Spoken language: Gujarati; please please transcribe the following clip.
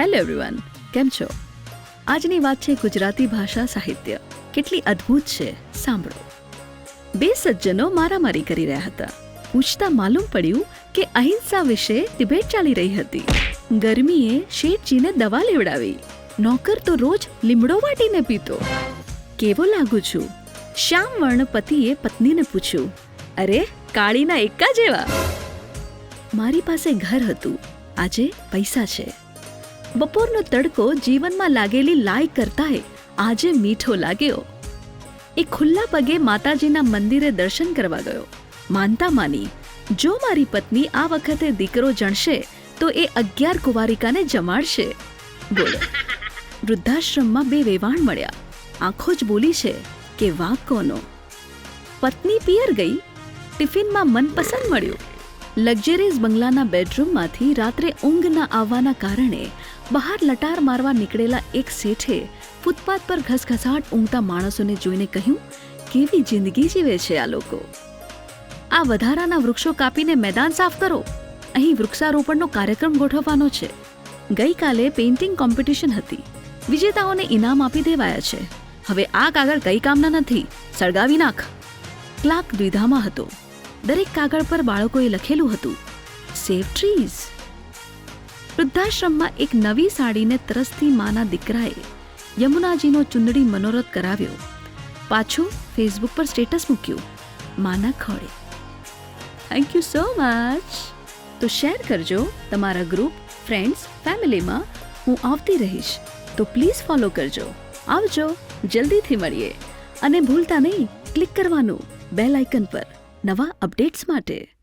હેલો એવરીવન કેમ છો? આજની વાત છે ગુજરાતી ભાષા સાહિત્ય. કેટલી અદ્ભુત છે. સાંભળો. બે સજ્જનો મારામારી કરી રહ્યા હતા. પૂછતા માલુમ પડ્યું કે અહિંસા વિશે ડિબેટ ચાલી રહી હતી. ગરમીએ શેઠજીને દવા લેવડાવી. નોકર તો રોજ લીમડો વાટીને પીતો. કેવો લાગુ છું? શ્યામ વર્ણ પતિએ પત્નીને પૂછ્યું, અરે, કાળીના એકા જેવા? મારી પાસે ઘર હતું. આજે પૈસા છે. બપોરનો તડકો જીવનમાં લાગેલી લાય કરતાંય આજે મીઠો લાગ્યો. એ ખુલ્લા પગે માતાજીના મંદિરે દર્શન કરવા ગયો. માનતા માની, જો મારી પત્ની આ વખતે દીકરો જણશે, તો એ અગિયાર કુંવારિકાને જમાડશે. બોલો. વૃદ્ધાશ્રમમાં બે વેવાણ મળ્યા. આંખો જ બોલી છે કે વાંક કોનો. પત્ની પિયર ગઈ. ટિફિનમાં મનપસંદ મળ્યું. લક્ઝરીઝ બંગલાના બેડરૂમમાંથી રાત્રે ઊંઘ ન આવવાના કારણે બહાર લટાર મારવા નીકળેલા એક શેઠે ફૂટપાથ પર ઘસઘસાટ ઊંઘતા માણસોને જોઈને કહ્યું, કેવી જિંદગી જીવે છે આ લોકો? આ વધારાના વૃક્ષો કાપીને મેદાન સાફ કરો. અહીં વૃક્ષારોપણનો કાર્યક્રમ ગોઠવવાનો છે. ગઈકાલે પેઇન્ટિંગ કોમ્પિટિશન હતી. વિજેતાઓને ઇનામ આપી દેવાયા છે. હવે આ કાગળ કઈ કામના નથી. સળગાવી નાખ. ક્લાર્ક દ્વિધામાં હતો. દરેક કાગળ પર બાળકોએ લખેલું હતું સેવ ટ્રીઝ વૃદ્ધાશ્રમમાં એક નવી સાડીને તરસથી માના દીકરાએ યમુનાજીનો ચુંદડી મનોરથ કરાવ્યો. પાછું ફેસબુક પર સ્ટેટસ મૂક્યું, માના ખોળે. થેન્ક યુ સો મચ તો શેર કરજો તમારા ગ્રુપ ફ્રેન્ડ્સ ફેમિલીમાં હું આવતી રહીશ. તો પ્લીઝ ફોલો કરજો. આવજો, જલ્દીથી મળીએ. અને ભૂલતા નહીં ક્લિક કરવાનું બેલ આઇકન પર. નવા અપડેટ્સ માટે.